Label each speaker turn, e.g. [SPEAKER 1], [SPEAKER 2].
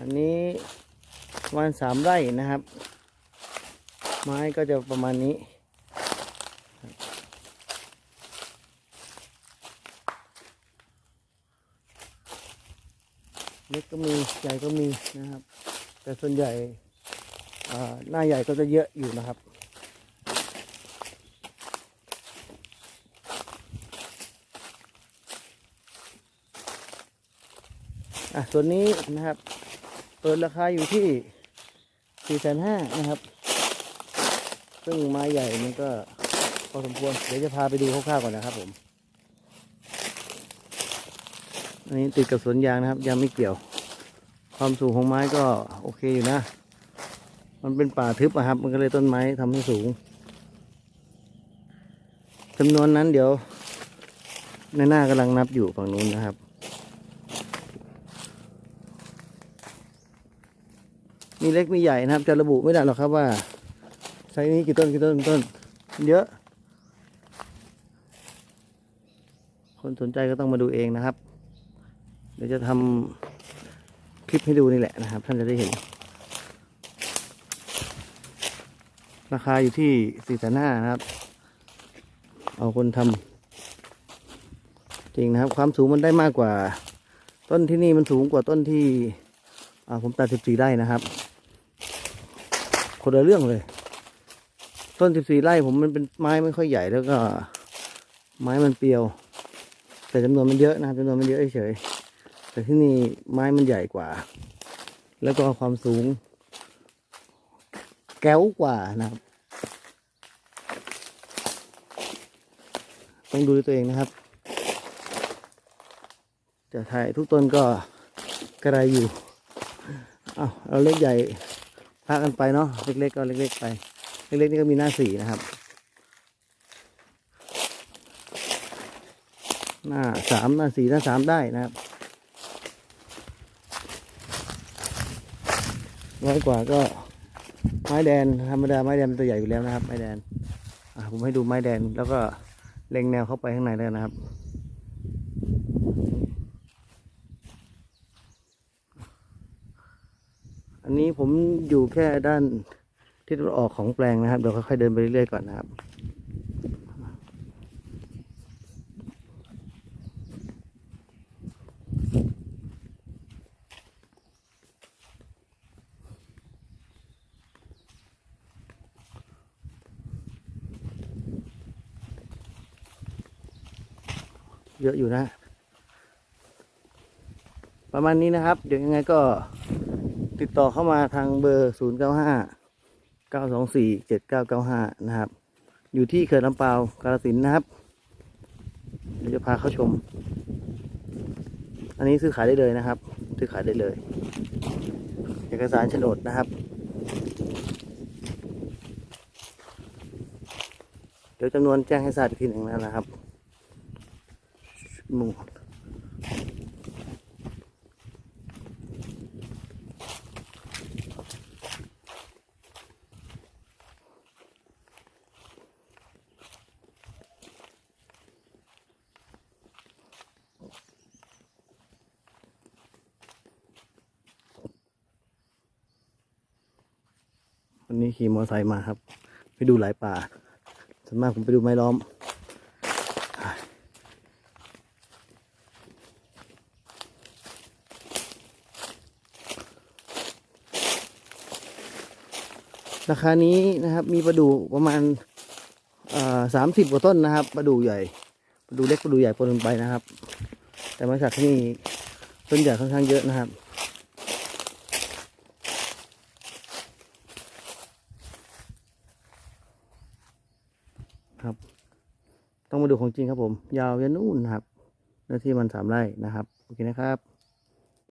[SPEAKER 1] อันนี้ประมาณสามไร่นะครับ ไม้ก็จะประมาณนี้ เล็กก็มีใหญ่ก็มีนะครับ แต่ส่วนใหญ่หน้าใหญ่ก็จะเยอะอยู่นะครับอะส่วนนี้นะครับ ปิดราคาอยู่ที่สี่แสนห้านะครับ ซึ่งไม้ใหญ่มันก็พอสมควร เดี๋ยวจะพาไปดูคร่าวๆก่อนนะครับผม อันนี้ติดกับสวนยางนะครับ ยังไม่เกี่ยว ความสูงของไม้ก็โอเคอยู่นะ มันเป็นป่าทึบอะครับ มันก็เลยต้นไม้ทำให้สูงจำนวนนั้นเดี๋ยว ในหน้ากำลังนับอยู่ฝั่งนู้นนะครับ มีเล็กมีใหญ่นะครับ จะระบุไม่ได้หรอกครับว่าไซส์นี้กี่ต้นกี่ต้นกี่ต้น เยอะ คนสนใจก็ต้องมาดูเองนะครับ เดี๋ยวจะทำคลิปให้ดูนี่แหละนะครับ ท่านจะได้เห็น ราคาอยู่ที่สี่แสนห้านะครับ เอาคนทำจริงนะครับ ความสูงมันได้มากกว่า ต้นที่นี่มันสูงกว่าต้นที่ผมตัดสิบสี่ไร่นะครับ คนละเรื่องเลย ต้นสิบสี่ไร่ผมมันเป็นไม้ไม่ค่อยใหญ่แล้วก็ ไม้มันเปรียว แต่จำนวนมันเยอะนะจำนวนมันเยอะเฉยแต่ที่นี่ไม้มันใหญ่กว่า แล้วก็ความสูง แก้วกว่านะครับต้องดูด้วยตัวเองนะครับ จะถ่ายทุกต้นก็กระไรอยู่ เอาเราเล็กใหญ่ พากันไปเนาะเล็กๆก็เล็กๆไป เล็กๆนี่ก็มีหน้าสี่นะครับ หน้าสามหน้าสี่หน้าสามได้นะครับร้อยกว่าก็ไม้แดนธรรมดาไม้แดนมันตัวใหญ่อยู่แล้วนะครับ ไม้แดนอะผมให้ดูไม้แดนแล้วก็เล็งแนวเข้าไปข้างในแล้วนะครับ อันนี้ผมอยู่แค่ด้านทิศตะวันออกของแปลงนะครับเดี๋ยวค่อยๆเดินไปเรื่อยๆก่อนนะครับเยอะอยู่นะ ประมาณนี้นะครับ เดี๋ยวยังไงก็ ติดต่อเข้ามาทางเบอร์ 0 9 5 9 2 4 7 9 9 5 นะครับ อยู่ที่เขื่อนลำเปาวกาฬสินนะครับ เดี๋ยวจะพาเข้าชม อันนี้ซื้อขายได้เลยนะครับ ซื้อขายได้เลย เอกสารโฉนดนะครับ เดี๋ยวจำนวนแจ้งให้ทราบอีกทีหนึ่งนะครับหมู่ วันนี้ขี่มอเตอร์ไซค์มาครับ ไปดูหลายป่าส่วนมากผมไปดูไม้ล้อม ราคานี้นะครับมีประดูประมาณสามสิบกว่าต้นนะครับประดูใหญ่ประดูเล็กประดูใหญ่ปนกันไปนะครับ แต่ไม้สักที่นี่ต้นใหญ่ค่อนข้างเยอะนะครับ ครับ ต้องมาดูของจริงครับผม ยาวยันนู่นนะครับเนื้อที่มันสามไร่นะครับ โอเคนะครับ